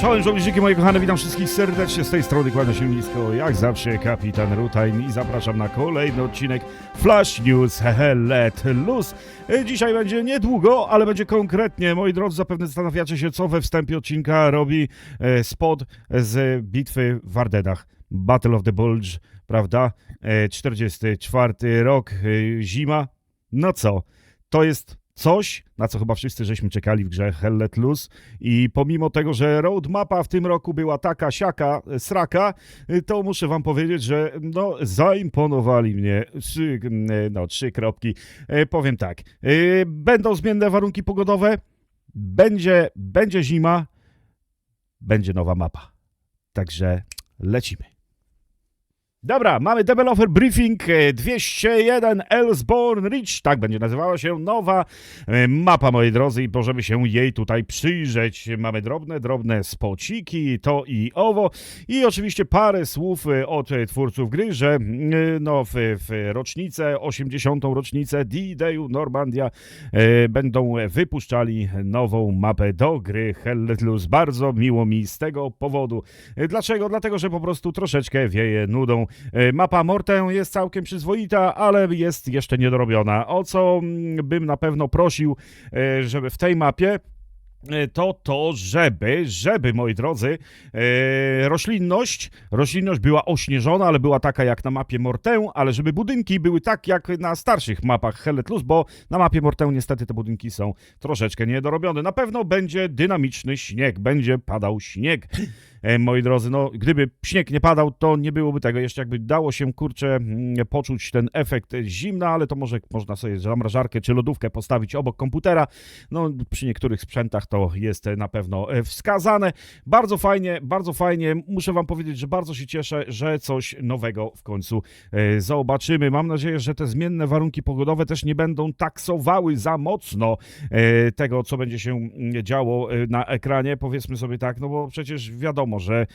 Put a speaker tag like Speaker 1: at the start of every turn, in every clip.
Speaker 1: Czołem żołnierzyki moje kochane, witam wszystkich serdecznie z tej strony, kłaniam się nisko, jak zawsze kapitan Rutain i zapraszam na kolejny odcinek Flash News Let Loose. E, Dzisiaj będzie niedługo, ale będzie konkretnie, moi drodzy, zapewne zastanawiacie się, co we wstępie odcinka robi e, spod z bitwy w Ardennach. Battle of the Bulge, prawda? E, 44 rok, e, zima. No co? To jest coś, na co chyba wszyscy żeśmy czekali w grze Hell Let Loose i pomimo tego, że roadmapa w tym roku była taka siaka, e, sraka, e, to muszę wam powiedzieć, że no zaimponowali mnie trzy, e, no, trzy kropki. Powiem tak, będą zmienne warunki pogodowe, będzie, będzie zima, będzie nowa mapa. Także lecimy. Dobra, mamy developer briefing e, 201 Elsborn Ridge, tak będzie nazywała się nowa e, mapa, moi drodzy, i możemy się jej tutaj przyjrzeć. Mamy drobne, drobne spociki, to i owo i oczywiście parę słów e, od twórców gry, że no, w, w rocznicę, 80. rocznicę D-Dayu Normandia e, będą wypuszczali nową mapę do gry Hell Let Loose. Bardzo miło mi z tego powodu. E, Dlaczego? Dlatego, że po prostu troszeczkę wieje nudą. E, Mapa Mortę jest całkiem przyzwoita, ale jest jeszcze niedorobiona. O co mm, bym na pewno prosił, e, żeby w tej mapie e, to to, żeby, żeby, moi drodzy, e, roślinność, roślinność była ośnieżona, ale była taka jak na mapie Mortę, ale żeby budynki były tak jak na starszych mapach Hellet Luz, bo na mapie Mortę niestety te budynki są troszeczkę niedorobione. Na pewno będzie dynamiczny śnieg, będzie padał śnieg. E, moi drodzy, no gdyby śnieg nie padał, to nie byłoby tego. Jeszcze jakby dało się, kurczę, mm, poczuć ten efekt zimna, ale to może można sobie zamrażarkę czy lodówkę postawić obok komputera. No przy niektórych sprzętach to jest na pewno e, wskazane. Bardzo fajnie, bardzo fajnie. Muszę wam powiedzieć, że bardzo się cieszę, że coś nowego w końcu e, zobaczymy. Mam nadzieję, że te zmienne warunki pogodowe też nie będą taksowały za mocno tego, co będzie się mm, działo na ekranie, powiedzmy sobie tak, no bo przecież wiadomo, że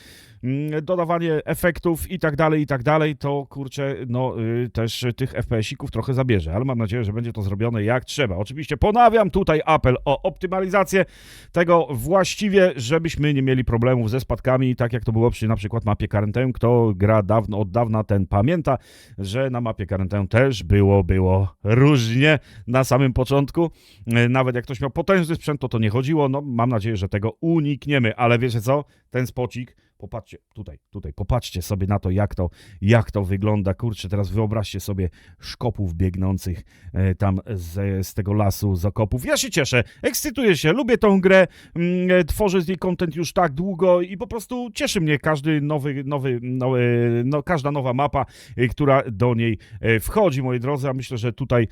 Speaker 1: mm, dodawanie efektów i tak dalej, i tak dalej, to kurczę, no y, też tych FPS-ików trochę zabierze, ale mam nadzieję, że będzie to zrobione jak trzeba. Oczywiście ponawiam tutaj apel o optymalizację tego właściwie, żebyśmy nie mieli problemów ze spadkami, tak jak to było przy na przykład mapie Quarantine. Kto gra dawno, od dawna, ten pamięta, że na mapie Quarantine też było, było różnie na samym początku. E, Nawet jak ktoś miał potężny sprzęt, to to nie chodziło. No, mam nadzieję, że tego unikniemy, ale wiecie co? Ten spocik, popatrzcie, tutaj, tutaj, popatrzcie sobie na to, jak to, jak to wygląda. Kurczę, teraz wyobraźcie sobie szkopów biegnących e, tam z, z tego lasu, z okopów. Ja się cieszę, ekscytuję się, lubię tą grę, mm, e, tworzę z niej content już tak długo i po prostu cieszy mnie każdy nowy, nowy, nowy no, każda nowa mapa, e, która do niej e, wchodzi, moi drodzy, a myślę, że tutaj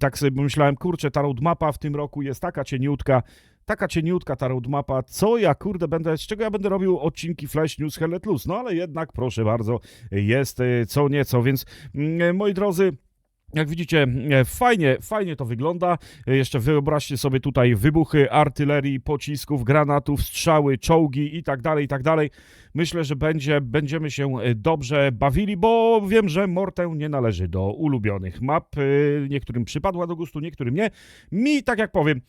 Speaker 1: tak sobie pomyślałem, kurczę, ta roadmapa w tym roku jest taka cieniutka, taka cieniutka ta roadmapa, co ja kurde będę, z czego ja będę robił odcinki Flash News Hell Let Loose, no ale jednak proszę bardzo, jest e, co nieco, więc mm, moi drodzy, jak widzicie, e, fajnie, fajnie to wygląda. Jeszcze wyobraźcie sobie tutaj wybuchy artylerii, pocisków, granatów, strzały, czołgi i tak dalej, i tak dalej. Myślę, że będzie, będziemy się dobrze bawili, bo wiem, że Mortę nie należy do ulubionych map. Niektórym przypadła do gustu, niektórym nie. Mi, tak jak powiem,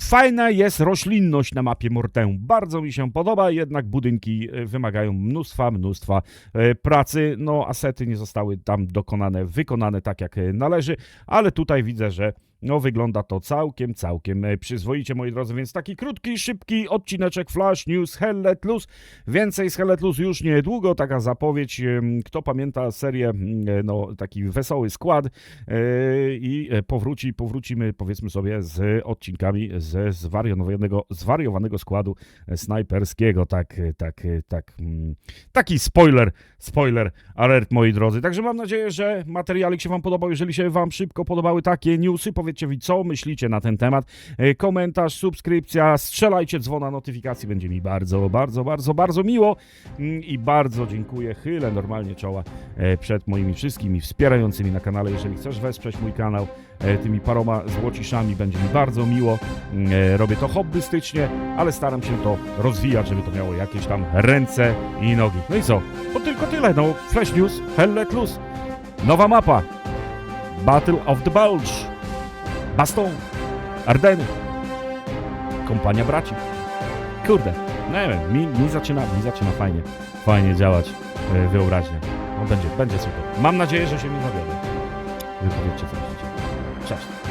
Speaker 1: Fajna jest roślinność na mapie Mortę. Bardzo mi się podoba, jednak budynki e, wymagają mnóstwa, mnóstwa e, pracy. No, asety nie zostały tam dokonane, wykonane tak jak e, należy, ale tutaj widzę, że no, wygląda to całkiem, całkiem e, przyzwoicie, moi drodzy, więc taki krótki, szybki odcineczek Flash News Hell Let Loose. Więcej z Hell Let Loose już niedługo, taka zapowiedź. Kto pamięta serię, mm, e, no, taki wesoły skład e, i powróci, powrócimy, powiedzmy sobie, z odcinkami ze zwariowanego, zwariowanego składu snajperskiego. Tak, tak, tak. mm, Taki spoiler, spoiler alert, moi drodzy. Także mam nadzieję, że materialik się Wam podobał. Jeżeli się Wam szybko podobały takie newsy, powiedzcie mi, co myślicie na ten temat. E, Komentarz, subskrypcja, strzelajcie dzwona notyfikacji, będzie mi bardzo, bardzo, bardzo, bardzo miło Mm, i bardzo dziękuję. Chylę normalnie czoła e, przed moimi wszystkimi wspierającymi na kanale. Jeżeli chcesz wesprzeć mój kanał e, tymi paroma złociszami, będzie mi bardzo miło. Mm, Robię to hobbystycznie, ale staram się to rozwijać, żeby to miało jakieś tam ręce i nogi. No i co? To tylko tyle. No, Flash News, Hell Let Loose. Nowa mapa. Battle of the Bulge. Baston. Ardeny. Kompania braci. kurde, nie wiem, mi, mi, zaczyna, mi zaczyna fajnie, fajnie działać e, wyobraźnia. No będzie, będzie super. Mam nadzieję, że się nie zawiodę. Wypowiedzcie co myślicie. Cześć.